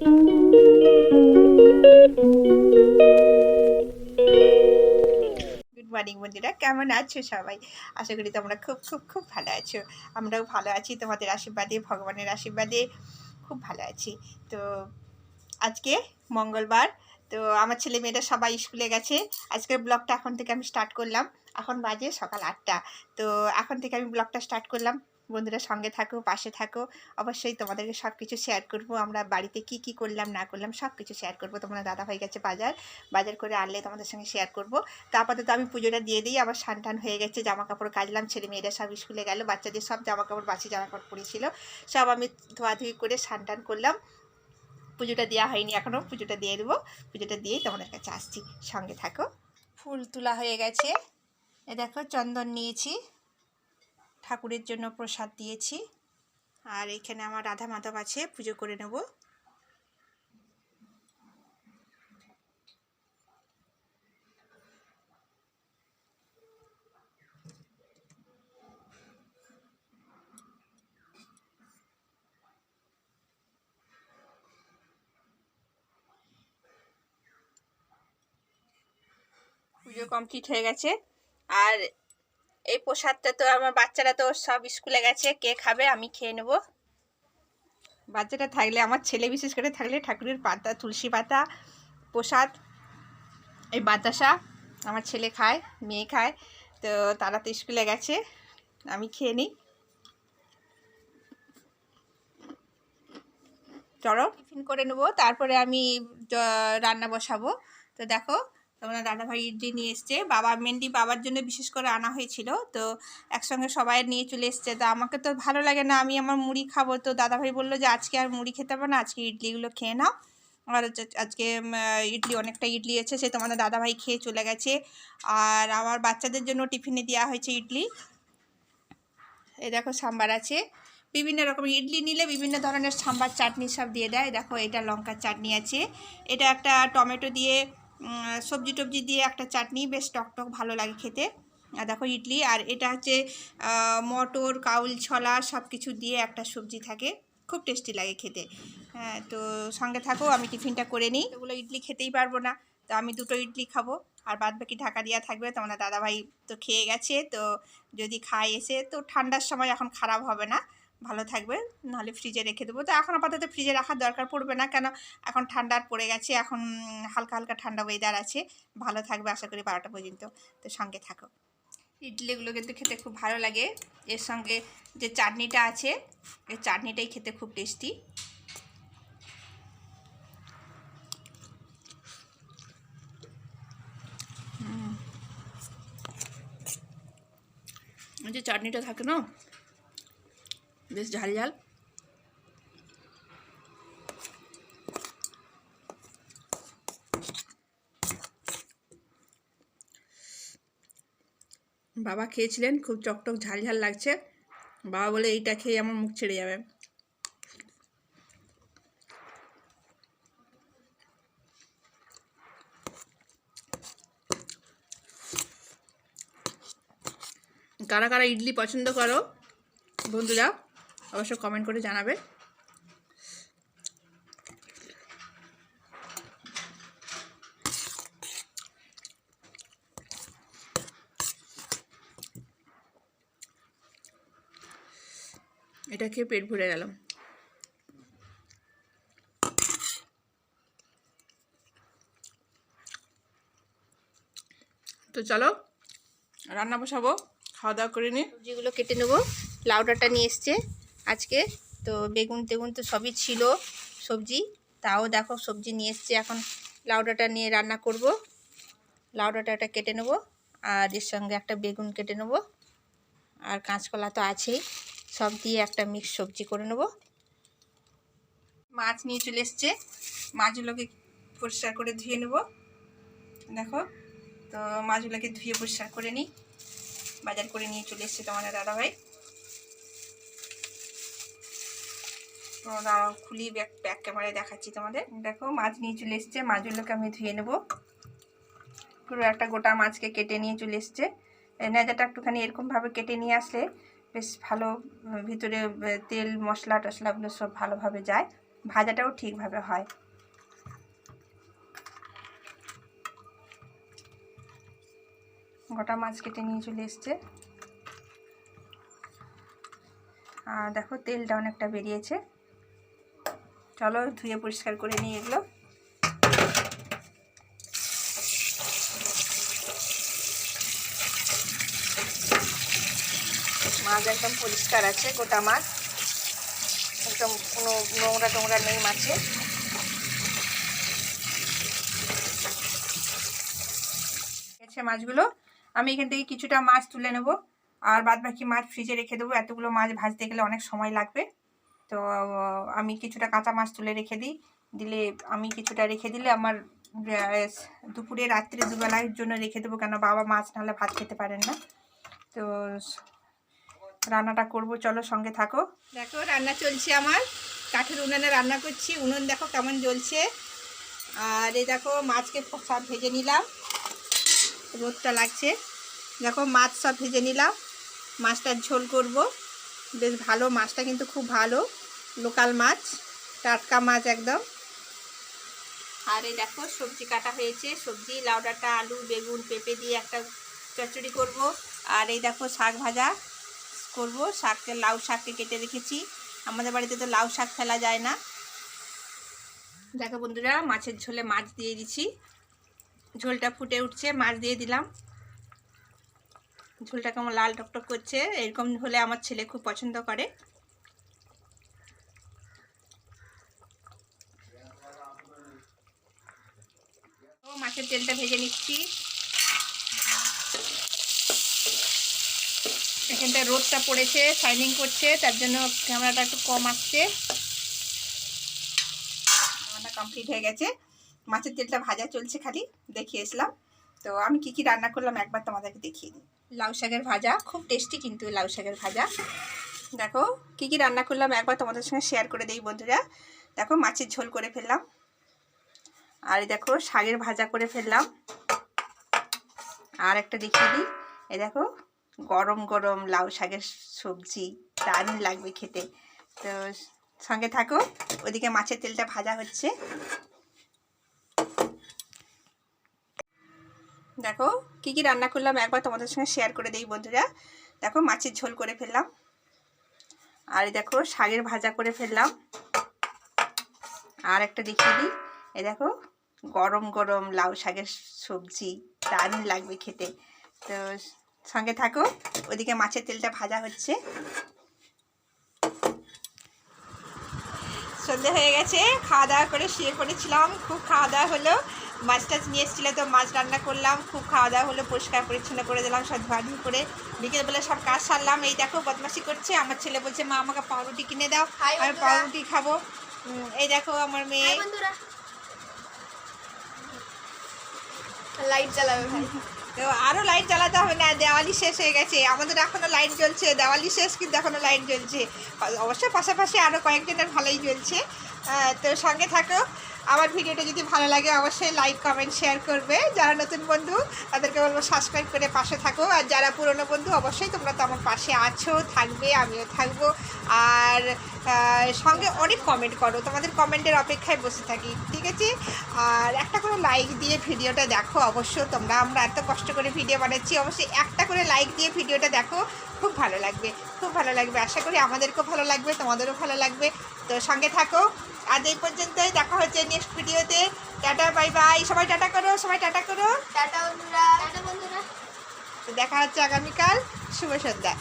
Good morning বন্ধুরা। কেমন আছো সবাই? আশা করি তোমরা খুব খুব খুব ভালো আছো। আমরাও ভালো আছি। তোমাদের আশীর্বাদে, ভগবানের আশীর্বাদে খুব ভালো আছি। তো আজকে মঙ্গলবার। তো আমার ছেলে মেয়েরা সবাই স্কুলে গেছে। আজকের ব্লগটা এখন থেকে আমি স্টার্ট করলাম। এখন বাজে সকাল আটটা। তো এখন থেকে আমি ব্লগটা স্টার্ট করলাম। বন্ধুরা সঙ্গে থাকো, পাশে থাকো। অবশ্যই তোমাদেরকে সব কিছু শেয়ার করব। আমরা বাড়িতে কি কি করলাম, না করলাম সব কিছু শেয়ার করব। তোমরা দাদা হয়ে গেছে বাজার। বাজার করে আনলে তোমাদের সঙ্গে শেয়ার করব। তো আপাতত আমি পুজোটা দিয়ে দিই। আবার সান টান হয়ে গেছে জামা কাপড় কাচলাম। ছেলে মেয়েরা সব স্কুলে গেল। বাচ্চাদের সব জামা কাপড় বাসি জামা কাপড় পরেছিল। সব আমি ধোয়াধুয়ি করে সান টান করলাম। পুজোটা দেওয়া হয়নি এখনও পুজোটা দিয়ে দেবো। পুজোটা দিয়েই তোমাদের কাছে আসছি। সঙ্গে থাকো। ফুল তোলা হয়ে গেছে। এ দেখো, চন্দন নিয়েছি। ঠাকুরের জন্য প্রসাদ দিয়েছি। আর এখানে আমার রাধা মাধব আছে, পুজো করে নেব। পুজো কমপ্লিট হয়ে গেছে। আর এই প্রসাদটা তো আমার বাচ্চারা তো সব স্কুলে গেছে, কে খাবে আমি খেয়ে নেব। বাচ্চাটা থাকলে, আমার ছেলে বিশেষ করে থাকলে ঠাকুরের পাতা, তুলসী পাতা, প্রসাদ, এই বাতাসা আমার ছেলে খায়, মেয়ে খায়, তো তারা তো স্কুলে গেছে, আমি খেয়ে নিই। চলো। টিফিন করে নেব, তারপরে আমি রান্না বসাবো। তো দেখো তোমরা দাদাভাই ইডলি নিয়ে এসছে, বাবা মেনলি বাবার জন্য বিশেষ করে আনা হয়েছিল। তো একসঙ্গে সবাই নিয়ে চলে এসছে। তো আমাকে তো ভালো লাগে না, আমি আমার মুড়ি খাব। তো দাদাভাই বলল যে, আজকে আর মুড়ি খেতে হবে না, আজকে ইডলিগুলো খেয়ে নাও। আর আজকে ইডলি, অনেকটা ইডলি আছে, সে তোমাদের দাদাভাই খেয়ে চলে গেছে। আর আমার বাচ্চাদের জন্য টিফিনে দেওয়া হয়েছে ইডলি। এই দেখো, সাম্বার আছে। বিভিন্ন রকম ইডলি নিলে বিভিন্ন ধরনের সাম্বার চাটনি সব দিয়ে দেয়। দেখো, এটা লঙ্কার চাটনি আছে। এটা একটা টমেটো দিয়ে সবজি টবজি দিয়ে একটা চাটনি, বেশ টকটক ভালো লাগে খেতে। আর দেখো ইডলি, আর এটা হচ্ছে মটর, কাউল, ছলা সব কিছু দিয়ে একটা সবজি থাকে। খুব টেস্টি লাগে খেতে। হ্যাঁ তো সঙ্গে থাকো, আমি টিফিনটা করে নিই। ওগুলো ইডলি খেতেই পারব না, তো আমি দুটো ইডলি খাব। আর বাদ বাকি ঢাকা দেওয়া থাকবে তোমরা দাদাভাই তো খেয়ে গেছে, তো যদি খায় এসে, তো ঠান্ডার সময় এখন খারাপ হবে না। ভালো থাকবে, নাহলে ফ্রিজে রেখে দেবো। তো এখন আপাতত ফ্রিজে রাখার দরকার পড়বে না, কেন এখন ঠান্ডার পড়ে গেছে, এখন হালকা হালকা ঠান্ডা ওয়েদার আছে, ভালো থাকবে আশা করি বারোটা পর্যন্ত। তো সঙ্গে থাকো। ইডলিগুলো কিন্তু খেতে খুব ভালো লাগে। এর সঙ্গে যে চাটনিটা আছে, এই চাটনিটাই খেতে খুব টেস্টি যে চাটনিটা থাকে না বেশ ঝাল ঝাল। বাবা খেয়েছিলেন, খুব চকটক ঝাল ঝাল লাগছে। বাবা বলে এইটা খেয়ে আমার মুখ ছেড়ে যাবে। কারা কারা ইডলি পছন্দ করো বন্ধুরা? অবশ্য কমেন্ট করে জানাবে। এটা খেয়ে পেট ভরে গেল। তো চলো, রান্না বসাবো, খাওয়া দাওয়া করে নিই সবজিগুলো কেটে নেব। লাউ ডাঁটা নিয়ে এসছে। আজকে। তো বেগুন টেগুন তো সবই ছিল, সবজি। তাও দেখো সবজি নিয়ে এসছে, এখন লাউ ডাঁটা নিয়ে রান্না করব। লাউ ডাঁটাটা কেটে নেব, আর এর সঙ্গে একটা বেগুন কেটে নেব। আর কাঁচকলা তো আছেই, সব দিয়ে একটা মিক্স সবজি করে নেব। মাছ নিয়ে চলে এসছে, মাছগুলোকে পরিষ্কার করে ধুয়ে নেব। দেখো, তো মাছগুলোকে ধুয়ে পরিষ্কার করে নিই। বাজার করে নিয়ে চলে এসছে তোমাদের দাদাভাই। তো খুলি ব্যাক ব্যাক ক্যামেরায় দেখাচ্ছি তোমাদের। দেখো, মাছ নিয়ে চলে এসছে, মাছগুলোকে আমি ধুয়ে নেব। পুরো একটা গোটা মাছকে কেটে নিয়ে চলে এসছে। নেজাটা একটুখানি এরকমভাবে কেটে নিয়ে আসলে বেশ ভালো, ভিতরে তেল, মশলা টশলাগুলো সব ভালোভাবে যায়। ভাজাটাও ঠিকভাবে হয়। গোটা মাছ কেটে নিয়ে চলে এসছে। আর দেখো, তেলটা অনেকটা বেরিয়েছে। চলো ধুয়ে পরিষ্কার করে নিয়ে এগুলো। মাছ একদম পরিষ্কার আছে, গোটা মাছ। একদম কোনো নোংরা টোংরা নেই মাছে। গেছে মাছগুলো। আমি এখান থেকে কিছুটা মাছ তুলে নেব। আর বাদ বাকি মাছ ফ্রিজে রেখে দেবো। এতগুলো মাছ ভাজতে গেলে অনেক সময় লাগবে। তো, আমি কিছুটা কাঁচা মাছ তুলে রেখে দিই। দিলে, আমি কিছুটা রেখে দিলে আমার দুপুরে রাত্রে দুবেলার জন্য রেখে দেবো, কেন বাবা মাছ নাহলে ভাত খেতে পারেন না। তো, রান্নাটা করব, চলো সঙ্গে থাকো। দেখো, রান্না চলছে আমার। কাঠের উনানে রান্না করছি। উনুন দেখো কেমন জ্বলছে। আর এই দেখো, মাছকে সব ভেজে নিলাম। রোদটা লাগছে। দেখো, মাছ সব ভেজে নিলাম। মাছটার ঝোল করব। বেশ ভালো, মাছটা কিন্তু খুব ভালো। লোকাল মাছ, টাটকা মাছ একদম। আর এই দেখো, সবজি কাটা হয়েছে। সবজি, লাউ ডাঁটা, আলু, বেগুন, পেঁপে দিয়ে একটা চচ্চড়ি করব। আর এই দেখো, শাক ভাজা করব। শাককে, লাউ শাককে কেটে রেখেছি। আমাদের বাড়িতে তো লাউ শাক ফেলা যায় না। দেখো বন্ধুরা, মাছের ঝোলে মাছ দিয়ে দিচ্ছি ঝোলটা ফুটে উঠছে, মাছ দিয়ে দিলাম। ঝোলটা কেমন লাল টকটক করছে, এরকম হলে আমার ছেলে খুব পছন্দ করে। মাছের তেলটা ভেজে নিচ্ছি। এখানটায় রোদটা পড়েছে শাইনিং করছে, তার জন্য ক্যামেরাটা একটু কম আসছে। রান্না কমপ্লিট হয়ে গেছে। মাছের তেলটা ভাজা চলছে খালি, দেখিয়ে এসলাম। তো আমি কি কি রান্না করলাম একবার তোমাদেরকে দেখিয়ে দিই। লাউ শাকের ভাজা, খুব টেস্টি কিন্তু লাউ শাকের ভাজা। দেখো, কি কি রান্না করলাম একবার তোমাদের সঙ্গে শেয়ার করে দিই বন্ধুরা। দেখো, মাছের ঝোল করে ফেললাম। আর এই দেখো শাকের ভাজা করে ফেললাম। আর একটা দেখিয়ে দিই। এই দেখো, গরম গরম লাউ শাকের সবজি, দারুণ লাগবে খেতে। তো সঙ্গে থাকো, ওদিকে মাছের তেলটা ভাজা হচ্ছে। দেখো, কি কি রান্না করলাম একবার তোমাদের সঙ্গে শেয়ার করে দিই বন্ধুরা। দেখো, মাছের ঝোল করে ফেললাম। আর দেখো, শাকের ভাজা করে ফেললাম। আর একটা দেখিয়ে দিই। এই দেখো গরম গরম লাউ শাকের সবজি দারুণ লাগবে খেতে। তো সঙ্গে থাকো ওদিকে মাছের তেলটা ভাজা হচ্ছে। সন্ধে হয়ে গেছে খাওয়া দাওয়া করে শুয়ে পড়েছিলাম খুব খাওয়া দাওয়া হলো। মাছ টাছ নিয়ে এসেছিল তো মাছ রান্না করলাম খুব খাওয়া দাওয়া হলো পরিষ্কার পরিচ্ছন্ন করে দিলাম সব ধোয়াধুয়ি করে। বিকেলবেলা সব কাজ সারলাম এই দেখো বদমাসি করছে আমার ছেলে বলছে মা আমাকে পাউরুটি কিনে দাও আমি পাউরুটি খাব। এই দেখো আমার মেয়ে বন্ধুরা লাইট জ্বালাবে তো আরও লাইট জ্বালাতে হবে না, দেওয়ালি শেষ হয়ে গেছে। আমাদের এখনও লাইট জ্বলছে, দেওয়ালি শেষ কিন্তু এখনও লাইট জ্বলছে। অবশ্য পাশাপাশি আরও কয়েকজনের ভালোই জ্বলছে। তো সঙ্গে থাকো। আমার ভিডিওটা যদি ভালো লাগে অবশ্যই লাইক কমেন্ট শেয়ার করবে। যারা নতুন বন্ধু, তাদেরকে বলব সাবস্ক্রাইব করে পাশে থাকো। আর যারা পুরনো বন্ধু, অবশ্যই তোমরা তো আমার পাশে আছো, থাকবে, আমিও থাকব। আর সঙ্গে অনেক কমেন্ট করো। তোমাদের কমেন্টের অপেক্ষায় বসে থাকি, ঠিক আছে? আর একটা করে লাইক দিয়ে ভিডিওটা দেখো। অবশ্য তোমরা, আমরা এত কষ্ট করে ভিডিও বানাচ্ছি। অবশ্যই একটা করে লাইক দিয়ে ভিডিওটা দেখো। খুব ভালো লাগবে খুব ভালো লাগবে। আশা করি আমাদেরকেও ভালো লাগবে তোমাদেরও ভালো লাগবে। তো সঙ্গে থাকো। আজ এই পর্যন্তই দেখা হচ্ছে নেক্সট ভিডিওতে টাটা বাই বাই সবাই টাটা করো সবাই টাটা করো। টাটা বন্ধুরা। টাটা বন্ধুরা। তো দেখা হচ্ছে আগামীকাল। শুভ সন্ধ্যা।